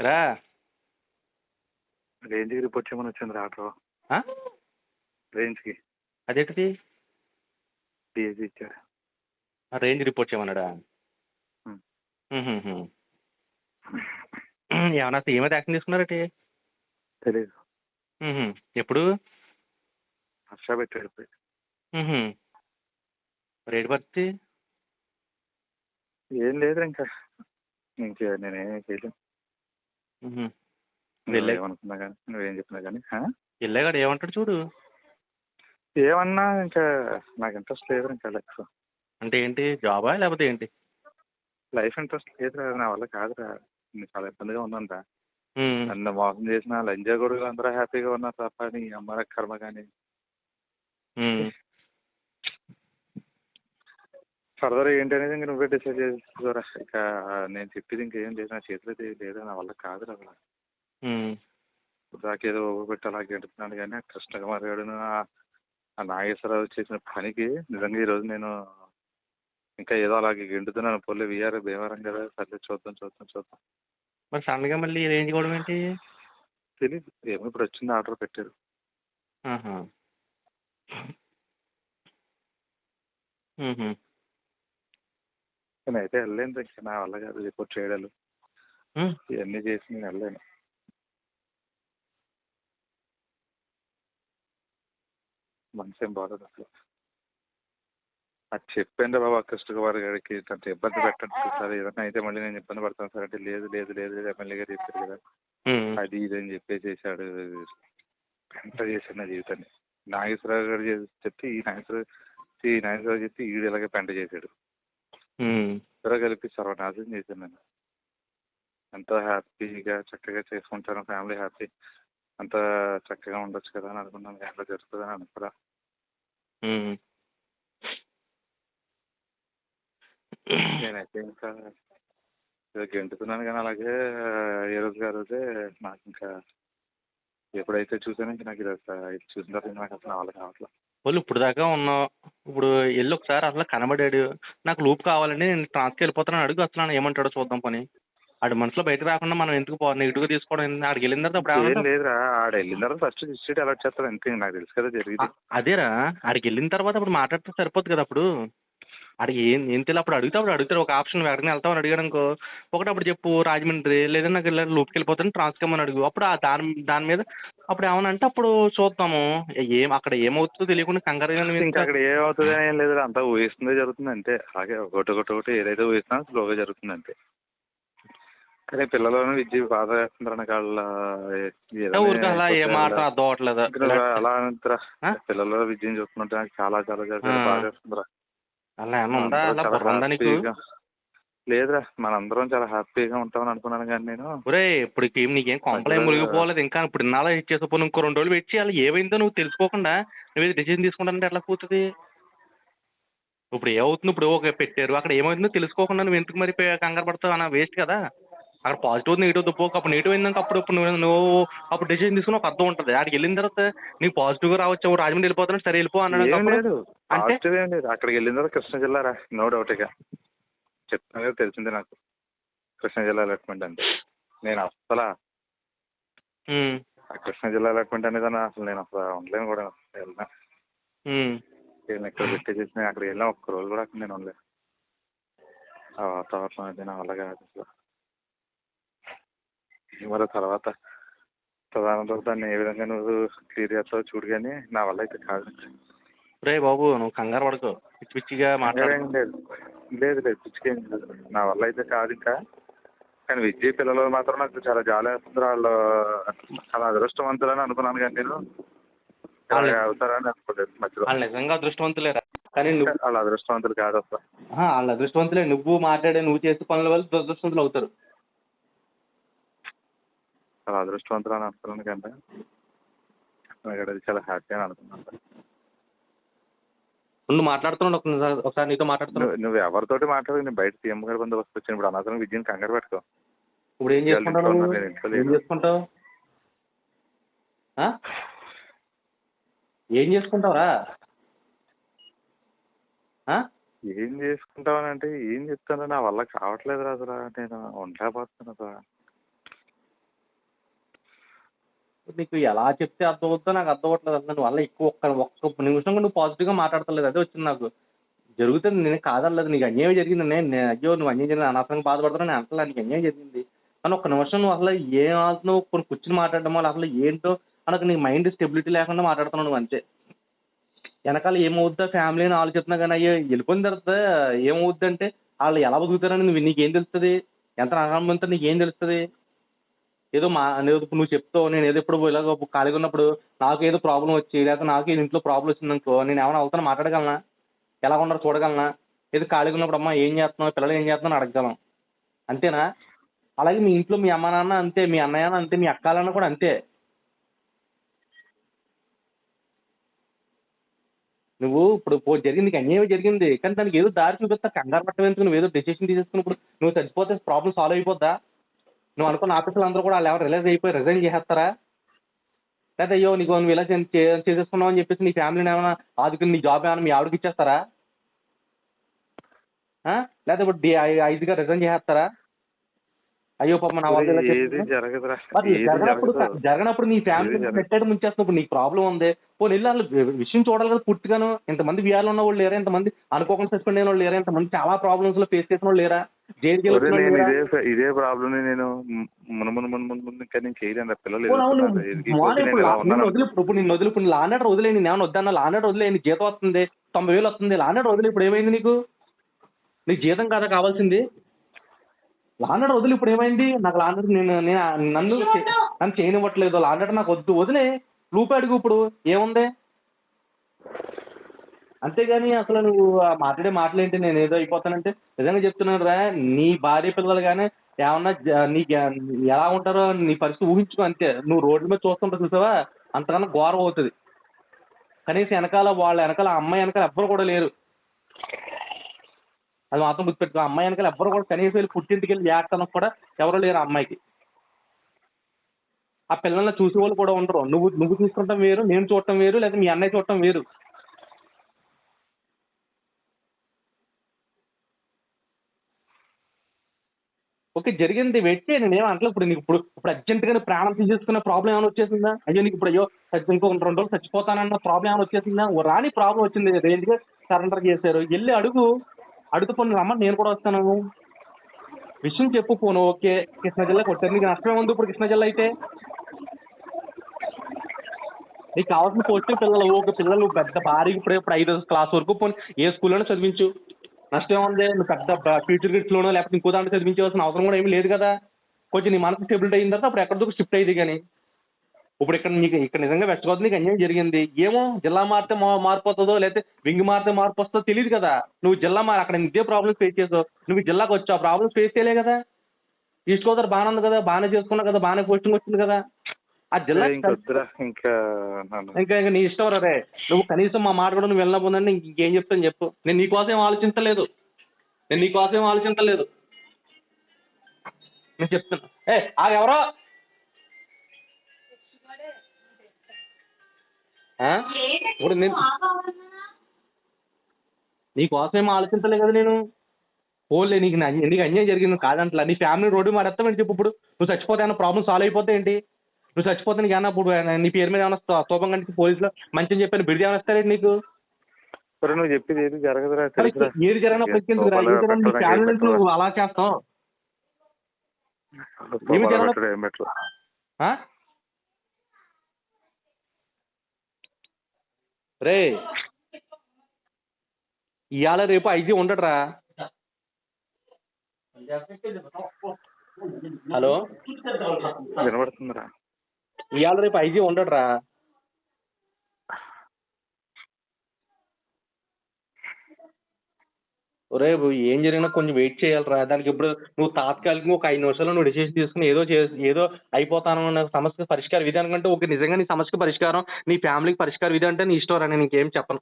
రా. రేంజ్కి రిపోర్ట్ చేయమని వచ్చింది ఆటో ఆ? రేంజ్కి అదేంటిది? డిఎస్సి ఇచ్చారు ఆ రేంజ్ రిపోర్ట్ చేయమన్నాడా. ఉహుహు. ఏమన్నా ఏమైతే యాక్షన్ తీసుకున్నారటి తెలీదు. ఎప్పుడు? హర్ష పెట్టాడు. రేటు పరిస్థితి ఏం లేదు ఇంకా. ఇంకా నేనేం చేయలేను. ఉహు. వెళ్ళే- నువ్వేమనుకున్నా కానీ నువ్వేం చెప్పినా కానీ ఆ? వెళ్ళాగాడు ఏమంటాడు చూడు ఏమన్నా ఇంకా నాకు ఇంట్రెస్ట్ లేదు ఇంకా లైఫ్ అంటే ఏంటి జాబా లేకపోతే ఏంటి లైఫ్ ఇంట్రెస్ట్ లేదురా నా వల్ల కాదురా నేను చాలా ఇబ్బందిగా ఉన్నానురా ఉమ్. నన్ను మోసం చేసిన లంజా కొడుకులు అందరూ హ్యాపీగా ఉన్నారు తప్ప నీ అమ్మ కర్మ కానీ ఉమ్. ఫర్దర్ ఏంటి అనేది ఇంకా నువ్వే డిసైడ్ చేసుకోరా ఇక నేను చెప్పేది ఇంకేం లేదు నా చేతిలో ఇది లేదు నా వల్ల కాదురా అసలు ఉమ్. నాకేదో పెట్టి అలా గెంటుతున్నాను కానీ ఆ కృష్ణకుమార్ గారు ఆ నాగేశ్వరరావు చేసిన పనికి నిజంగా ఈరోజు నేను ఇంకా ఏదో అలాగే గెంటుతున్నాను పొల్లి వీఆర్ భీమవరం కదా సర్లే చూద్దాం చూద్దాం చూద్దాం. మరి సడన్గా మళ్ళీ రేంజ్ కూడా ఏంటి? తెలియదు ఏమో ఇప్పుడు వచ్చింది ఆర్డర్ పెట్టారు. ఆహా. నేను అయితే వెళ్ళలేను ఇంకా నా వల్ల కాదు రిపోర్ట్ చేయడాలు. ఇవన్నీ చేసి నేను వెళ్ళలేను. మనసు ఏం బాగోదు అసలు. అది చెప్పండి బాబా కృష్ణ కుమార్ గారికి అంత ఇబ్బంది పెట్టండి సార్ ఏదైనా అయితే మళ్ళీ నేను ఇబ్బంది పడతాను సార్ అంటే లేదు లేదు లేదు లేదు ఎమ్మెల్యే గారు చెప్పారు కదా. అది ఇది అని చెప్పేసేసాడు పెంట చేశాడు నా జీవితాన్ని. నాగేశ్వరరావు గారు చెప్తే ఈ నాగేశ్వర ఈ నాగేశ్వరరావు చెప్తే ఈడు ఇలాగే పెంట చేశాడు. ఇద్దరు కలిపి సర్వనాశనం చేశాను నేను ఎంతో హ్యాపీగా చక్కగా చేసుకుంటాను ఫ్యామిలీ హ్యాపీ. అంత చక్కగా ఉండొచ్చు కదా అని అనుకున్నాను. ఎలా జరుగుతుందని అనుకురా ఉమ్. నేనైతే ఇంకా గెంటుతున్నాను కానీ అలాగే ఏ రోజు ఆ రోజే నాకు ఇంకా ఎప్పుడైతే చూసానో ఇంకా నాకు ఇది చూసిన తర్వాత నాకు అసలు వల్ల కావట్లేదు వాళ్ళు ఇప్పుడు దాకా ఉన్నావు ఇప్పుడు వెళ్ళి ఒకసారి అసలు కనబడాడు. నాకు లూప్ కావాలండి నేను ట్రాన్స్కి వెళ్ళిపోతాను అడుగు అసలు ఏమంటాడో చూద్దాం పని. ఆడి మనసులో బయటకు రాకుండా మనం ఎందుకు పో నెగిటివ్గా తీసుకోవడం? ఆడికి వెళ్ళిన తర్వాత అప్పుడు ఏం? లేదురా ఆడ వెళ్ళిన తర్వాత ఫస్ట్ డిస్ట్రిక్ట్ అలర్ట్ చేస్తాడు అంతే నాకు తెలుసు కదా జరిగింది. అదేరా ఆడికి వెళ్ళిన తర్వాత అప్పుడు మాట్లాడితే సరిపోద్ది కదా అప్పుడు. ఆడికి ఏం ఏం తెలియదు అప్పుడు అడుగుతా అప్పుడు అడుగుతారు ఒక ఆప్షన్ ఎక్కడికి వెళ్తావు అని అడిగాడు అనుకో. ఒకటి అప్పుడు చెప్పు రాజమండ్రి లేదా నాకు ఇలా లూప్కి వెళ్ళిపోతాను ట్రాన్స్కమ్ అని అడుగు. అప్పుడు ఆ దాని దాని మీద అప్పుడు ఏమనంటే అప్పుడు చూద్దాము. ఏం అక్కడ ఏమవుతుందో తెలియకుండా నువ్వు ఇంకా అక్కడ ఏమవుతుంది ఏం లేదు. అంతా ఊహిస్తుందే జరుగుతుంది అంతే. అలాగే ఒకటి ఒకటి ఒకటి ఏదైతే ఊహిస్తున్నా స్లోగా జరుగుతుంది అంతే. కానీ పిల్లలను విద్య బాధ నాకు వాళ్ళ అలా ఏం మాట ఇలా- అర్థం అవట్లేదు అలా? పిల్లల విద్యను చూస్తుంటే నాకు చాలా చాలా. బాధ వేస్తుందిరా అలా ఏమన్నా ఉందా అలా బుర్ర ఉందా నీకు? లేదురా మనందరం చాలా హ్యాపీగా ఉంటామని అనుకున్నాను కానీ నేను. ఒరే ఇప్పుడు ఏం నీకేం కొంపలేం మునిగిపోలేదు. ఇంకా ఇప్పుడు ఇన్నాళ్ళ ఇచ్చేసే పోను ఇంకో రెండు రోజులు వెయిట్ చేయాలి. ఏమైందో నువ్వు తెలుసుకోకుండా నువ్వు డిసిజన్ తీసుకుంటానంటే ఎట్లా కూతుంది ఇప్పుడు ఏమవుతుంది? ఇప్పుడు ఓకే పెట్టారు. అక్కడ ఏమవుతుందో తెలుసుకోకుండా నువ్వు ఎందుకు మరి కంగారు పడతావు? అన్న వేస్ట్ కదా. అక్కడ పాజిటివ్ నెగిటివ్ దుప్పోక అప్పుడు నెగిటివ్ అయిందాక అప్పుడు ఇప్పుడు నువ్వు నువ్వు అప్పుడు డిసిజన్ తీసుకుని ఒక అర్థం ఉంటుంది. అక్కడికి వెళ్ళిన తర్వాత నీకు పాజిటివ్గా రావచ్చు? ఓ రాజమండ్రి వెళ్ళిపోతాను సరే వెళ్ళిపో అన్నాడు అంటే? పాజిటివ్ అక్కడికి వెళ్ళిన తర్వాత కృష్ణా జిల్లా రా నో డౌట్ ఇక. చెప్తాను కదా తెలిసిందే నాకు. కృష్ణా జిల్లా అలర్ట్మెంట్ అంటే. నేను అసలు కృష్ణా జిల్లా అలర్ట్మెంట్ అనేది అసలు నేను అసలు ఉండలేను కూడా. వెళ్ళినా. నేను ఇక్కడ పెట్టేసి నేను అక్కడికి వెళ్ళినా ఒక్క రోజు కూడా అక్కడ నేను ఉండలేను. ఆ వాతావరణం అది నా వల్ల కాదు అసలు. మరి తర్వాత ప్రధాన దాన్ని ఏ విధంగా నువ్వు క్లియర్ చేస్తావో చూడు కానీ నా వల్ల అయితే కాదు. రే బాబు నువ్వు కంగారు పడకు. పిచ్చి పిచ్చిగా మాట్లాడు. ఏం లేదు. లేదు లేదు. పిచ్చికేం లేదు నా వల్ల అయితే కాదు ఇంకా. కానీ విద్య పిల్లలు మాత్రం నాకు చాలా జాలి వేస్తుంది. వాళ్ళు చాలా అదృష్టవంతులని అనుకున్నాను కానీ నేను. అవుతారని అనుకోలేదు మధ్యలో. వాళ్ళు నిజంగా అదృష్టవంతులేరా? కానీ నువ్వు వాళ్ళ అదృష్టవంతులు కాదు అసలు వాళ్ళు అదృష్టవంతులే. నువ్వు మాట్లాడే నువ్వు చేసే పనుల వల్ల దురదృష్టవంతులు అవుతారు. చాలా అదృష్టవంతులు అని అనుకున్నాను కంటే అది చాలా హ్యాపీ అని అనుకున్నాను. నువ్వు మాట్లాడుతున్నాడు ఒకసారి నీతో మాట్లాడుతున్నావు నువ్వు ఎవరితోటి మాట్లాడు నేను బయట సీఎం గారి బందోబస్తు వచ్చాను. ఇప్పుడు అనవసరం విద్యను కంగారు పెట్టుకో. ఇప్పుడు ఏం చేసుకుంటావు ఏం. చేసుకుంటావు? ఏం చేసుకుంటావురా? ఏం చేసుకుంటావని అంటే ఏం చెప్తాను నా వల్ల కావట్లేదు అసలు నేను ఉండలేకపోతున్నాను అసలు నీకు ఎలా చెప్తే అర్థం అవుతుందో నాకు అర్థం అవ్వట్లేదు అసలు నువ్వు వల్ల ఎక్కువ ఒక్క ఒక్క నిమిషం కూడా నువ్వు పాజిటివ్గా మాట్లాడతలేదు. అదే వచ్చింది నాకు. జరుగుతుంది నేను కాదలేదు నీకు అన్యాయం జరిగింది. నేను అయ్యో నువ్వు అన్యాయం జరిగింది. అనవసరంగా బాధపడుతున్నా నేను అంటలా నీకు అన్యాయం జరిగింది. కానీ ఒక్క నిమిషం నువ్వు అసలు ఏం ఆడుతున్నావు కొన్ని కూర్చుని మాట్లాడడం వల్ల అసలు ఏంటో అనకు నీ మైండ్ స్టెబిలిటీ లేకుండా మాట్లాడుతున్నావు నువ్వు అంతే. వెనకాల ఏమవుద్దా ఫ్యామిలీ అని ఆలోచిస్తున్నా కానీ అయ్యో వెళ్ళిపోయిన తర్వాత ఏమవుద్ది అంటే వాళ్ళు ఎలా బతుకుతారని నువ్వు నీకేం తెలుస్తుంది? ఎంత నమ్మకంతో నీకేం తెలుస్తుంది? ఏదో మా అనేది ఇప్పుడు నువ్వు చెప్తావు నేను ఏదో ఇప్పుడు ఇలాగ ఖాళీగా ఉన్నప్పుడు నాకు ఏదో ప్రాబ్లం వచ్చి లేకపోతే నాకు ఏదో ఇంట్లో ప్రాబ్లం వచ్చిందనుకో నేను ఏమైనా అవుతాను మాట్లాడగలనా? ఎలా ఉన్నారో చూడగలనా? ఏదో ఖాళీగా ఉన్నప్పుడు అమ్మ ఏం చేస్తున్నావు పిల్లలు ఏం చేస్తున్నావు అడగగలం. అంతేనా? అలాగే మీ ఇంట్లో మీ అమ్మ నాన్న అంతే మీ అన్నయ్య అంతే మీ అక్కాలన్న కూడా అంతే. నువ్వు ఇప్పుడు పో జరిగింది అన్యాయం జరిగింది కానీ దానికి ఏదో దారి చూపిస్తా కంగారు పట్టడం ఎందుకు? నువ్వు ఏదో డెసిషన్ తీసేసుకున్నప్పుడు నువ్వు చచ్చిపోతే ప్రాబ్లం సాల్వ్ అయిపోద్దా? నువ్వు అనుకున్న ఆఫీసులు అందరూ కూడా వాళ్ళు ఎవరు రిలైజ్ అయిపోయి రిజైన్ చేసేస్తారా? లేదా అయ్యో నీకు నువ్వు ఇలా చేసేసుకున్నావు అని చెప్పేసి నీ ఫ్యామిలీని ఏమైనా ఆదుకుని నీ జాబ్ ఏమైనా మీ ఆవిడకి ఇచ్చేస్తారా? ఆ? లేదా ఇప్పుడు ఐదుగా రిజైన్ చేసేస్తారా? అయ్యో పాప నా ఏది జరగనప్పుడు జరగనప్పుడు నీ ఫ్యామిలీ. పెట్టాడు ముంచేస్తున్నప్పుడు నీకు ప్రాబ్లం ఉంది. పోనీ వెళ్ళి వాళ్ళు విషయం చూడాలి కదా పుట్టిగాను ఇంతమంది విఆర్లో ఉన్న వాళ్ళు లేరా? ఇంతమంది అనుకోకుండా సస్పెండ్ అయిన వాళ్ళు లేరా? ఇంతమంది చాలా ప్రాబ్లమ్స్లో ఫేస్ చేసిన వాళ్ళు లేరా? ఇదే ఇదే ప్రాబ్లం నేను మును మును మును మును మును ఇంకా నేను చేయలేను పిల్లలు ఇప్పుడు నేను నిన్ను. వదిలి ఇప్పుడు నిన్ను వదిలి నేను వద్దన్న లానర్ వదిలేని జీతం వస్తుంది తొంభై వేలు వస్తుంది లానర్ వదిలి ఇప్పుడు ఏమైంది నీకు? నీకు జీతం కదా కావాల్సింది? లానర్ వదిలి ఇప్పుడు ఏమైంది? నాకు లానర్ నేను నేను నన్ను నన్ను చేయనివ్వట్లేదు లానర్ నాకు వద్దు వదిలే లూపు అడుగు ఇప్పుడు ఏముంది? అంతేగాని అసలు నువ్వు ఆ మాట్లాడే మాటలేంటి? నేను ఏదో అయిపోతానంటే నిజంగా చెప్తున్నాను రా. నీ భార్య పిల్లలు కానీ ఏమన్నా జ- నీ ఎలా ఉంటారో నీ పరిస్థితి ఊహించుకో అంతే. నువ్వు రోడ్ల మీద చూస్తుంటే చూసావా? అంతకన్నా ఘోరం అవుతుంది. కనీసం వెనకాల వాళ్ళ వెనకాల అమ్మాయి వెనకాల ఎవ్వరు కూడా లేరు. అది మాత్రం గుర్తుపెట్టుకో. అమ్మాయి వెనకాల ఎవ్వరు కూడా కనీసం వెళ్ళి పుట్టింటికి వెళ్ళి ఏడటానికి కూడా ఎవరు లేరు ఆ అమ్మాయికి. ఆ పిల్లల్ని చూసే వాళ్ళు కూడా ఉండరు. నువ్వు నువ్వు చూసుకుంటాం వేరు నేను చూడటం వేరు లేదా మీ అన్నయ్య చూడటం వేరు. ఓకే జరిగింది వెయిట్ నేను ఏం ఇప్పుడు నీకు ఇప్పుడు ఇప్పుడు అర్జెంట్గా ప్రాణం తీసేసుకునే ప్రాబ్లం ఏమైనా వచ్చేసిందా? అయ్యో నీకు ఇప్పుడు అయ్యో ఇంకో రెండు రోజులు చచ్చిపోతానన్న ప్రాబ్లం ఏమైనా వచ్చేసిందా? రాని ప్రాబ్లం వచ్చింది. రేంజ్గా సరెండర్ చేశారు. వెళ్ళి అడుగు. అడుగు పోను రమ్మని నేను కూడా వస్తాను. విషయం చెప్పు పోను ఓకే. కృష్ణా జిల్లా కొట్టారు. నీకు నష్టమే ఉంది ఇప్పుడు కృష్ణా జిల్లా అయితే. నీకు కావాల్సిన కోచింగ్ పిల్లలు ఓకే పిల్లలు పెద్ద భారీ ఇప్పుడు ఇప్పుడు ఐదో క్లాస్ వరకు పోనీ ఏ స్కూల్లోనే చదివించు. నష్టం ఉంది నువ్వు పెద్ద ఫ్యూచర్ గిట్స్లోనో లేకపోతే ఇంకో దాంట్లో చదివించవలసిన అవసరం కూడా ఏమీ లేదు కదా. కొంచెం నీ మనసు స్టెబిలిటీ అయిన తర్వాత అప్పుడు ఎక్కడ షిఫ్ట్ అయ్యింది కానీ. ఇప్పుడు ఇక్కడ నీకు ఇక్కడ నిజంగా వెస్ట్ గోదావరి నీకు అన్యాయం జరిగింది. ఏమో జిల్లా మారితే మా- మార్పు లేకపోతే వింగ్ మారితే మార్పు వస్తుందో తెలియదు కదా. నువ్వు జిల్లా మారి అక్కడ ఇదే ప్రాబ్లమ్స్ ఫేస్ చేసావు. నువ్వు జిల్లాకు వచ్చావు ప్రాబ్లమ్స్ ఫేస్ చేయలే కదా. ఈస్ట్ గోదావరి బాగానే ఉంది కదా బాగానే చేసుకున్నావు కదా బాగానే పోస్టింగ్ వచ్చింది కదా. ఆ జిల్లా ఇంకా ఇంకా ఇంకా నీ ఇష్టం రే నువ్వు కనీసం మా మాట కూడా నువ్వు వెళ్ళకపోతే ఇంకేం చెప్తాను చెప్పు. నేను నీకోసం ఏం ఆలోచించలేదు. నేను నీకోసం ఏం ఆలోచించలేదు. నేను చెప్తున్నా. ఏ ఆ? ఎవరో ఆ? ఇప్పుడు నేను నీకోసం ఏం ఆలోచించలే కదా నేను? పోలే నీకు నీకు అన్యాయం జరిగింది కాదంటలా. నీ ఫ్యామిలీ రోడ్డు మాడేస్తామని చెప్పు ఇప్పుడు. నువ్వు చచ్చిపోతే ఏమైనా ప్రాబ్లం సాల్వ్ అయిపోతే ఏంటి? నువ్వు చచ్చిపోతే నీకు ఏమన్నా ఇప్పుడు నీ పేరు మీద ఏమైనా స్తూ- స్తూపం కంటే పోలీసులు మంచిని చెప్పాను బిడిది ఏమైనా ఇస్తారేంటి నీకు? నువ్వు చెప్పేది ఏది జరగదురా ఏది అలా జరగదు? పెట్టడు. ఆ? రే ఇవాళ రేపు ఐజీ ఉండడురా హలో? వినబడుతుందిరా. ఇవాళ రేపు ఐజీ ఉండడురా. రేపు ఏం జరిగినా కొంచెం వెయిట్ చేయాలిరా. దానికి ఇప్పుడు నువ్వు తాత్కాలికంగా ఒక ఐదు నిమిషాలు నువ్వు డిసిషన్ తీసుకుని ఏదో చే ఏదో అయిపోతాను అన్న సమస్య పరిష్కార విధానం కంటే ఒక నిజంగా నీ సమస్యకి పరిష్కారం నీ ఫ్యామిలీకి పరిష్కార విధానం అంటే నీ ఇష్టం రా నేను ఇంకేం చెప్పను.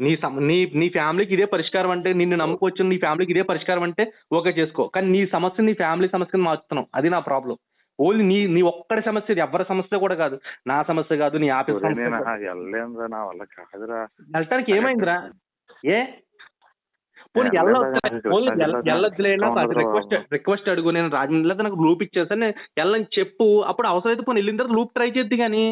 నీ సమ నీ నీ ఫ్యామిలీకి ఇదే పరిష్కారం అంటే నిన్ను నమ్ముకొచ్చిన నీ ఫ్యామిలీకి ఇదే పరిష్కారం అంటే ఓకే చేసుకో. కానీ నీ సమస్య నీ ఫ్యామిలీ సమస్యను మార్చుతున్నాం అది నా ప్రాబ్లం. ఓన్లీ నీ నీ ఒక్కడి సమస్య ఇది ఎవరి సమస్య కూడా కాదు. నా సమస్య కాదు నీ ఆఫీస్ వెళ్ళలేనురా నా వల్ల కాదురా. వెళ్ళటానికి ఏమైందిరా? ఏ? పోనీ నాకు రిక్వెస్ట్. రిక్వెస్ట్ అడుగు నేను రాజమండ్రిలో నాకు లూప్ ఇచ్చేసాను నేను వెళ్ళని చెప్పు అప్పుడు అవసరం అయితే పోనీ వెళ్ళిన తర్వాత లూప్ ట్రై చేద్ది కానీ